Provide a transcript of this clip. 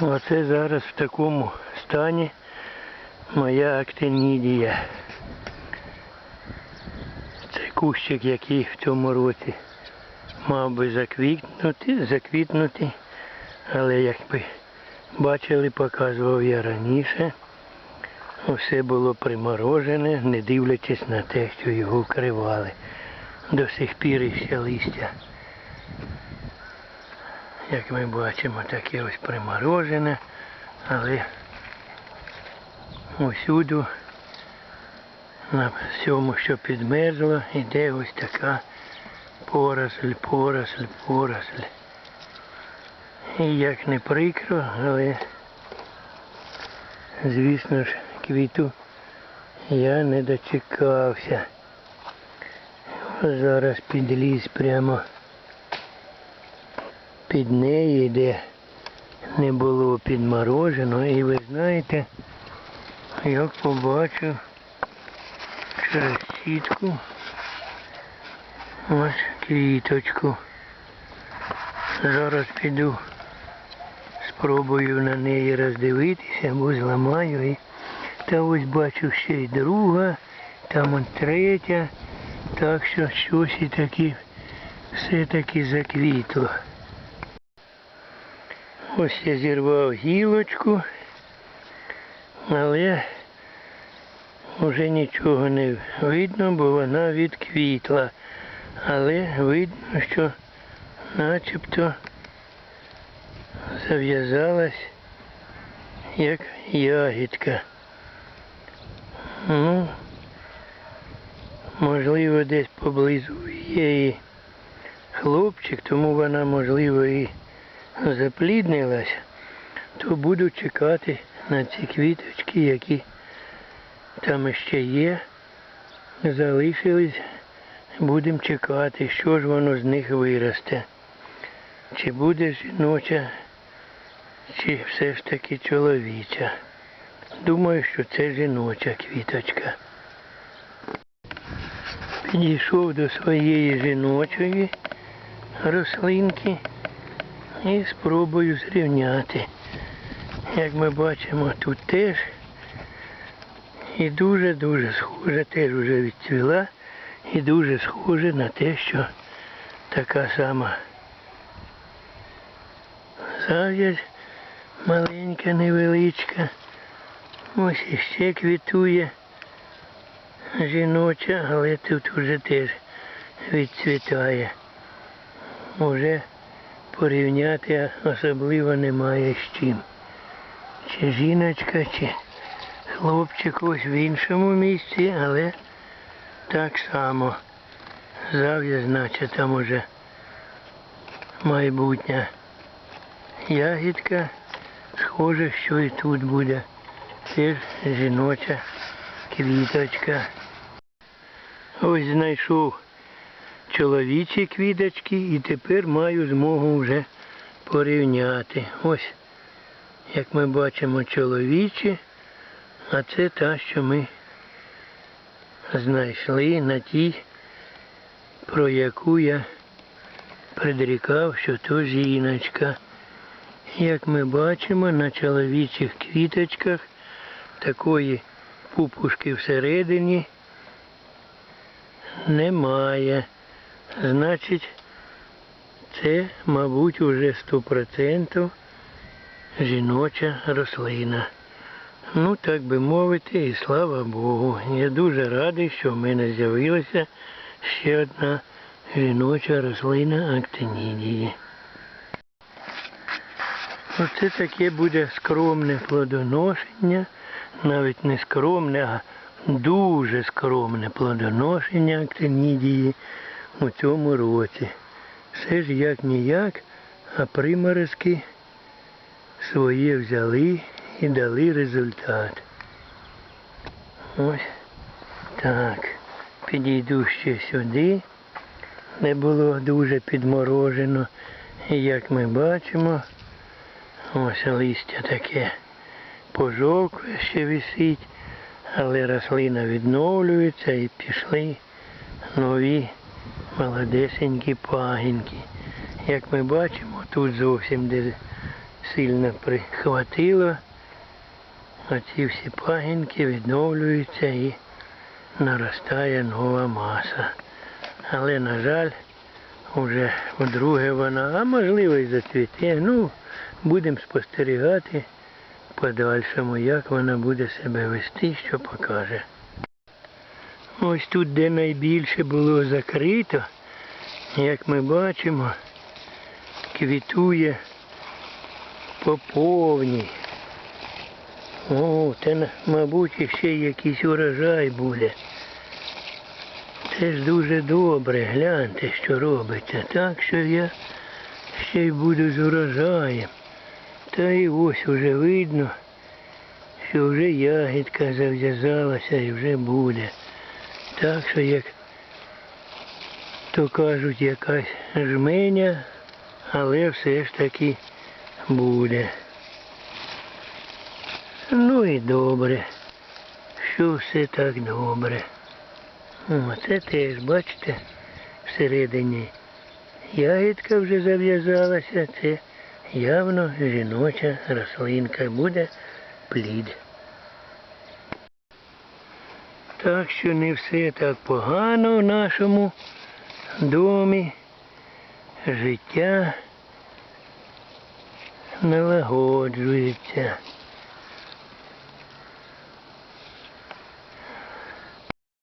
Оце зараз в такому стані моя актинідія. Це кущик, який в цьому році мав би заквітнути, заквітнути, але як ви бачили, показував я раніше, все було приморожене, не дивлячись на те, що його вкривали. До сих пір іще листя. Як ми бачимо, таке ось приморожене, але усюду на всьому, що підмерзло, іде ось така поросль, поросль, поросль. І як не прикро, але звісно ж квіту я не дочекався. Зараз підліз прямо під неї, де не було підморожено. І ви знаєте, як побачив через сітку ось квіточку. Зараз піду, спробую на неї роздивитися, або зламаю і та ось бачу ще й друга, там он третя, так що щось і таки все-таки заквітло. Ось я зірвав гілочку, але вже нічого не видно, бо вона відквітла. Але видно, що начебто зав'язалась як ягідка. Ну, можливо, десь поблизу є і хлопчик, тому вона, можливо, і запліднилась, то буду чекати на ці квіточки, які там ще є, залишились. Будемо чекати, що ж воно з них виросте. Чи буде жіноча, чи все ж таки чоловіча. Думаю, що це жіноча квіточка. Підійшов до своєї жіночої рослинки і спробую зрівняти. Як ми бачимо, тут теж і дуже-дуже схоже, теж вже відцвіла і дуже схоже на те, що така сама зав'язь маленька, невеличка. Ось іще квітує жіноча, але тут вже теж відцвітає. Уже порівняти особливо немає з чим. Чи жіночка, чи хлопчик ось в іншому місці, але так само. Зав'яз, наче там уже майбутня ягідка. Схоже, що і тут буде теж жіноча квіточка. Ось знайшов чоловічі квіточки і тепер маю змогу вже порівняти. Ось, як ми бачимо, чоловічі, а це та, що ми знайшли на тій, про яку я предрікав, що то жіночка. Як ми бачимо, на чоловічих квіточках такої пупушки всередині немає. Значить, це, мабуть, уже 100% жіноча рослина. Ну, так би мовити, і слава Богу. Я дуже радий, що в мене з'явилася ще одна жіноча рослина актинідії. Оце таке буде скромне плодоношення, навіть не скромне, а дуже скромне плодоношення актинідії у цьому році. Все ж як ніяк, а приморозки своє взяли і дали результат. Ось так. Підійду ще сюди, де було дуже підморожено. І як ми бачимо, ось листя таке пожовкле ще висить, але рослина відновлюється і пішли нові молодесенькі пагінки. Як ми бачимо, тут зовсім де сильно прихватило. Оці всі пагінки відновлюються і наростає нова маса. Але, на жаль, вже вдруге вона, а можливо і зацвіте. Ну, будемо спостерігати подальшому, як вона буде себе вести, що покаже. Ось тут, де найбільше було закрито, як ми бачимо, квітує по повній. О, це, мабуть, ще якийсь урожай буде. Це ж дуже добре, гляньте, що робиться. Так що я ще й буду з урожаєм. Та і ось уже видно, що вже ягідка зав'язалася і вже буде. Так що, як то кажуть, якась жменя, але все ж таки буде. Ну і добре, що все так добре. О, це теж, бачите, всередині ягідка вже зав'язалася, це явно жіноча рослинка, буде плід. Так що не все так погано в нашому домі. Життя налагоджується.